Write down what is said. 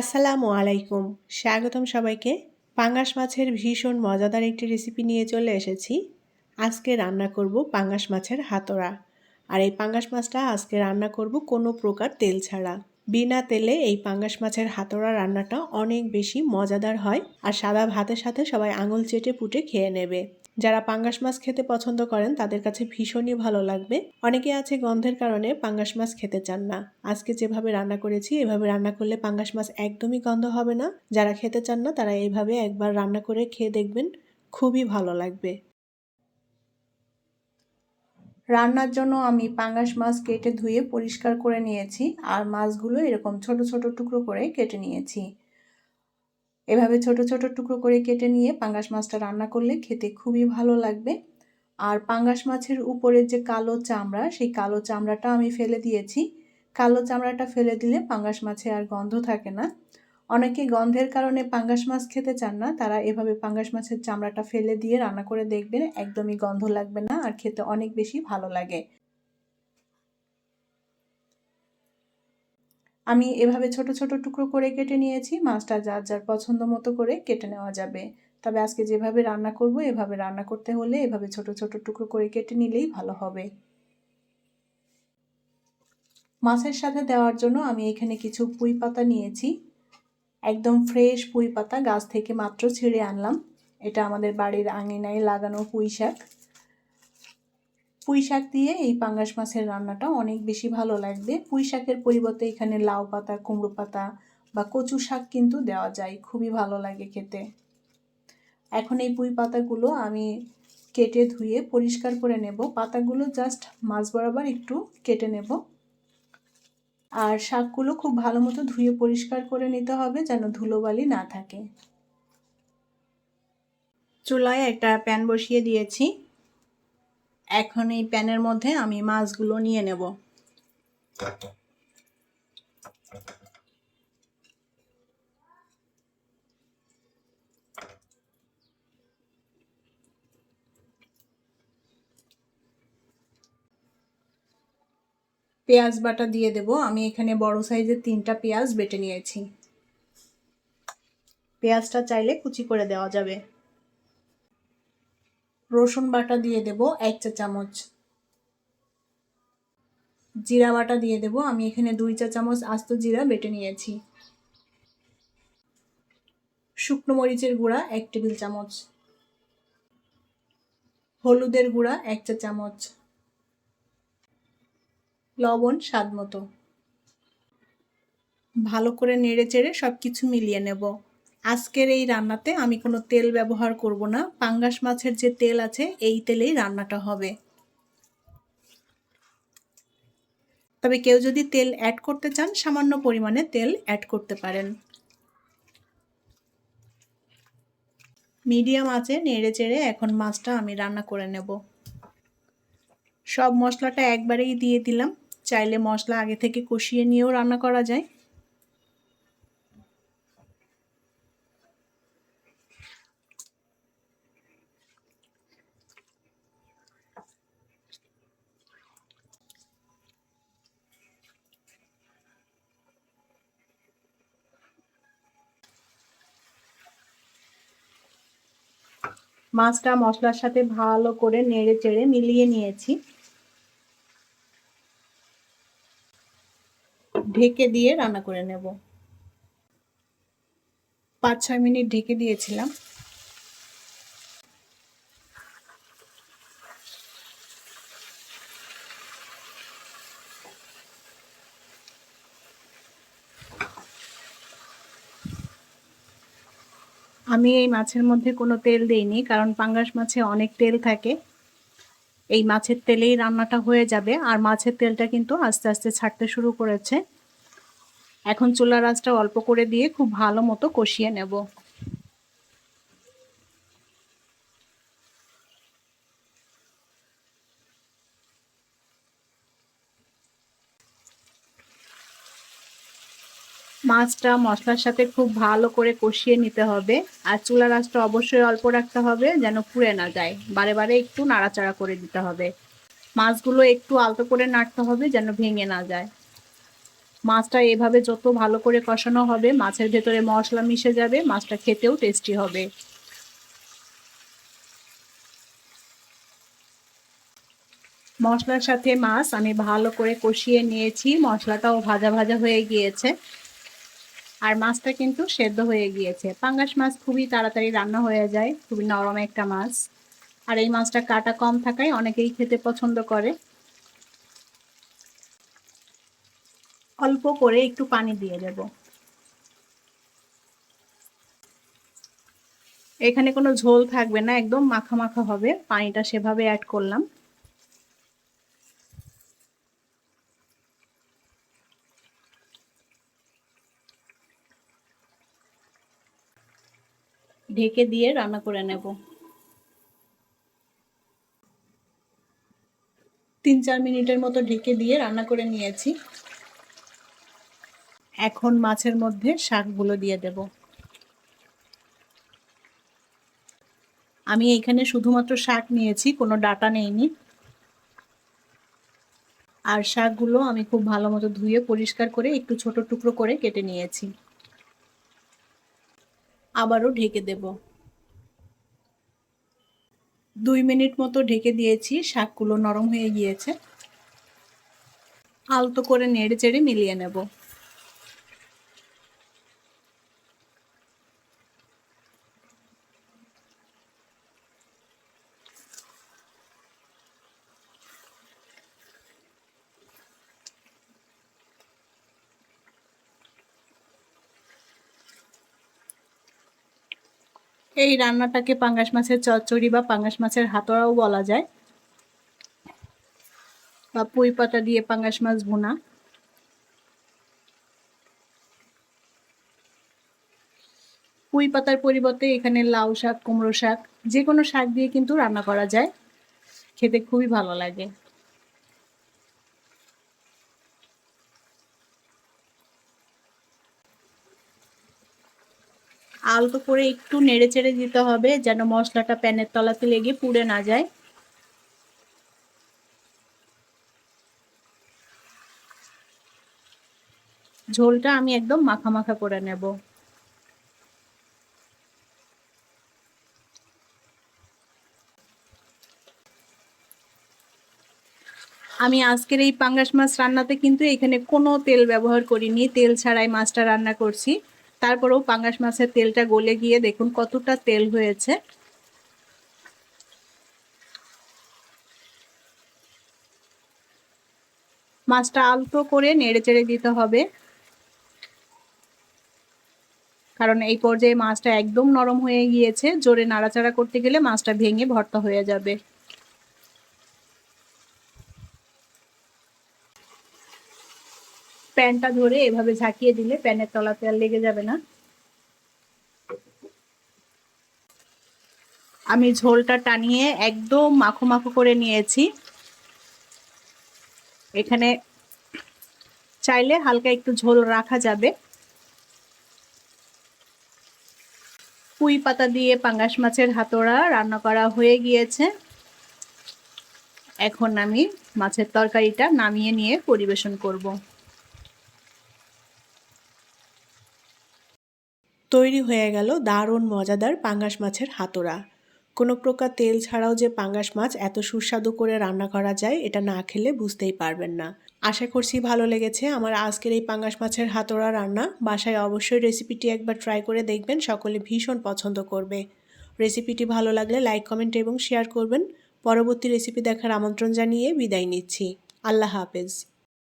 আসসালামু আলাইকুম। স্বাগতম সবাইকে। পাঙ্গাস মাছের ভীষণ মজাদার একটি রেসিপি নিয়ে চলে এসেছি। আজকে রান্না করব পাঙ্গাস মাছের হাতড়া। আর এই পাঙ্গাস মাছটা আজকে রান্না করব কোনো প্রকার তেল ছাড়া। বিনা তেলে এই পাঙ্গাস মাছের হাতড়া রান্নাটা অনেক বেশি মজাদার হয় আর সাদা ভাতের সাথে সবাই আঙুল চেটে পুটে খেয়ে নেবে। যারা পাঙ্গাস মাছ খেতে পছন্দ করেন, তাদের কাছে ভীষণই ভালো লাগবে। অনেকে আছে গন্ধের কারণে পাঙ্গাস মাছ খেতে চান না। আজকে যেভাবে রান্না করেছি, এভাবে রান্না করলে পাঙ্গাস মাছ একদমই গন্ধ হবে না। যারা খেতে চান না, তারা এইভাবে একবার রান্না করে খেয়ে দেখবেন, খুবই ভালো লাগবে। রান্নার জন্য আমি পাঙ্গাস মাছ কেটে ধুয়ে পরিষ্কার করে নিয়েছি, আর মাছগুলো এরকম ছোট ছোট টুকরো করে কেটে নিয়েছি। এভাবে ছোট ছোট টুকরো করে কেটে নিয়ে পাঙ্গাস মাছটা রান্না করলে খেতে খুবই ভালো লাগবে। আর পাঙ্গাস মাছের উপরে যে কালো চামড়া, সেই কালো চামড়াটা আমি ফেলে দিয়েছি। কালো চামড়াটা ফেলে দিলে পাঙ্গাস মাছে আর গন্ধ থাকে না। অনেকে গন্ধের কারণে পাঙ্গাস মাছ খেতে চান না, তারা এভাবে পাঙ্গাস মাছের চামড়াটা ফেলে দিয়ে রান্না করে দেখবেন, একদমই গন্ধ লাগবে না আর খেতে অনেক বেশি ভালো লাগে। আমি এভাবে ছোট ছোট টুকরো করে কেটে নিয়েছি, মাছটা যার যার পছন্দ মতো করে কেটে নেওয়া যাবে। তবে আজকে যেভাবে রান্না করব, এভাবে রান্না করতে হলে এভাবে ছোট ছোট টুকরো করে কেটে নিলেই ভালো হবে। মাছের সাথে দেওয়ার জন্য আমি এখানে কিছু পুঁই পাতা নিয়েছি। একদম ফ্রেশ পুঁই পাতা, গাছ থেকে মাত্র ছিঁড়ে আনলাম। এটা আমাদের বাড়ির আঙিনায় লাগানো পুঁই শাক। পুঁই শাক দিয়ে এই পাঙ্গাস মাছের রান্নাটা অনেক বেশি ভালো লাগবে। পুঁই শাকের পরিবর্তে এখানে লাউ পাতা, কুমড়ো পাতা বা কচু শাক কিন্তু দেওয়া যায়। খুবই ভালো লাগে খেতে। এখন এই পুঁই পাতাগুলো আমি কেটে ধুয়ে পরিষ্কার করে নেব। পাতাগুলো জাস্ট মাছ বরাবর একটু কেটে নেব। আর শাকগুলো খুব ভালো মতো ধুয়ে পরিষ্কার করে নিতে হবে যেন ধুলোবালি না থাকে। চুলায় একটা প্যান বসিয়ে দিয়েছি। এখন এই প্যানের মধ্যে আমি মাছগুলো নিয়ে নেব। পেঁয়াজ বাটা দিয়ে দেব। আমি এখানে বড় সাইজের তিনটা পেঁয়াজ বেটে নিয়েছি। পেঁয়াজটা চাইলে কুচি করে দেওয়া যাবে। রসুন বাটা দিয়ে দেব এক চা চামচ। জিরা বাটা দিয়ে দেব। আমি এখানে দুই চা চামচ আস্ত জিরা বেটে নিয়েছি। শুকনো মরিচের গুঁড়া এক টেবিল চামচ। হলুদের গুঁড়া এক চা চামচ। লবণ স্বাদ মতো। ভালো করে নেড়ে চেড়ে সব কিছু মিলিয়ে নেব। আজকের এই রান্নাতে আমি কোনো তেল ব্যবহার করব না। পাঙ্গাস মাছের যে তেল আছে, এই তেলেই রান্নাটা হবে। তবে কেউ যদি তেল অ্যাড করতে চান, সামান্য পরিমাণে তেল অ্যাড করতে পারেন। মিডিয়াম আছে নেড়ে চেড়ে এখন মাছটা আমি রান্না করে নেব। সব মশলাটা একবারেই দিয়ে দিলাম। চাইলে মশলা আগে থেকে কষিয়ে নিয়েও রান্না করা যায়। মাছটা মশলার সাথে ভালো করে নেড়ে চেড়ে মিলিয়ে নিয়েছি। ঢেকে দিয়ে রান্না করে নেব। পাঁচ ছয় মিনিট ঢেকে দিয়েছিলাম। আমি এই মাছের মধ্যে কোনো তেল দেইনি, কারণ পাঙ্গাস মাছে অনেক তেল থাকে। এই মাছের তেলেই রান্নাটা হয়ে যাবে, আর মাছের তেলটা কিন্তু আস্তে আস্তে ছাড়তে শুরু করেছে। এখন চুলার আঁচটা অল্প করে দিয়ে খুব ভালো মতো কষিয়ে নেব। মাছটা মশলার সাথে খুব ভালো করে কষিয়ে নিতে হবে। আর চুলার আঁচটা অবশ্যই অল্প রাখতে হবে যেন পুড়ে না যায়। বারে বারে একটু নাড়াচাড়া করে দিতে হবে। মাছগুলো একটু আলতো করে নাড়তে হবে যেন ভেঙে না যায়। মাছটা এভাবে যত ভালো করে কষানো হবে, মাছের ভেতরে মশলা মিশে যাবে, মাছটা খেতেও টেস্টি হবে। মশলার সাথে মাছ আমি ভালো করে কষিয়ে নিয়েছি। মশলাটাও ভাজা ভাজা হয়ে গিয়েছে। আর মাছটা কিন্তু সেদ্ধ হয়ে গিয়েছে। পাঙ্গাস মাছ খুবই তাড়াতাড়ি রান্না হয়ে যায়, খুবই নরম একটা মাছ। আর এই মাছটা কাটা কম থাকায় অনেকেই খেতে পছন্দ করে। অল্প করে একটু পানি দিয়ে দেব। এখানে কোনো ঝোল থাকবে না, একদম মাখা মাখা হবে। পানিটা সেভাবে অ্যাড করলাম। ঢেকে দিয়ে রান্না করে নেব। তিন চার মিনিটের মতো ঢেকে দিয়ে রান্না করে নিয়েছি। এখন মাছের মধ্যে শাকগুলো দিয়ে দেব। আমি এখানে শুধুমাত্র শাক নিয়েছি, কোনো ডাটা নেইনি। আর শাকগুলো আমি খুব ভালো মতো ধুয়ে পরিষ্কার করে একটু ছোট টুকরো করে কেটে নিয়েছি। আবারও ঢেকে দেব। দুই মিনিট মতো ঢেকে দিয়েছি, শাকগুলো নরম হয়ে গিয়েছে। আলতো করে নেড়ে চেড়ে মিলিয়ে নেব। এই রান্নাটাকে পাঙ্গাস মাছের চচ্চড়ি বা পাঙ্গাস মাছের হাতড়াও বলা যায়। বা পুঁই পাতা দিয়ে পাঙ্গাস মাছ ভুনা। পুঁই পাতার পরিবর্তে এখানে লাউ শাক, কুমড়ো শাক যে কোনো শাক দিয়ে কিন্তু রান্না করা যায়। খেতে খুবই ভালো লাগে। আলতো করে একটু নেড়ে চেড়ে দিতে হবে, যেন মশলাটা প্যানের তলাতে লেগে পুড়ে না যায়। ঝোলটা আমি একদম মাখা মাখা করে নেব। আমি আজকের এই পাঙ্গাস মাছ রান্নাতে কিন্তু এখানে কোনো তেল ব্যবহার করিনি, তেল ছাড়াই মাছটা রান্না করছি। তারপরেও পাঙ্গাস মাছের তেলটা গলে গিয়ে দেখুন কতটা তেল হয়েছে। মাছটা আলতো করে নেড়ে চেড়ে দিতে হবে। কারণ এই পর্যায়ে মাছটা একদম নরম হয়ে গিয়েছে, জোরে নাড়াচাড়া করতে গেলে মাছটা ভেঙে ভর্তা হয়ে যাবে। প্যানটা ধরে এভাবে ঝাঁকিয়ে দিলে প্যানের তলাতে আর লেগে যাবে না। আমি ঝোলটা টানিয়ে একদম মাখো মাখো করে নিয়েছি। এখানে চাইলে হালকা একটু ঝোল রাখা যাবে। পুঁই পাতা দিয়ে পাঙ্গাস মাছের হাতোড়া রান্না করা হয়ে গিয়েছে। এখন আমি মাছের তরকারিটা নামিয়ে নিয়ে পরিবেশন করব। তৈরি হয়ে গেল দারুণ, মজাদার পাঙ্গাস মাছের হাতোড়া। কোনো প্রকার তেল ছাড়াও যে পাঙ্গাস মাছ এত সুস্বাদু করে রান্না করা যায়, এটা না খেলে বুঝতেই পারবেন না। আশা করছি ভালো লেগেছে আমার আজকের এই পাঙ্গাস মাছের হাতোড়া রান্না। বাসায় অবশ্যই রেসিপিটি একবার ট্রাই করে দেখবেন, সকলে ভীষণ পছন্দ করবে। রেসিপিটি ভালো লাগলে লাইক, কমেন্ট এবং শেয়ার করবেন। পরবর্তী রেসিপি দেখার আমন্ত্রণ জানিয়ে বিদায় নিচ্ছি। আল্লাহ হাফেজ।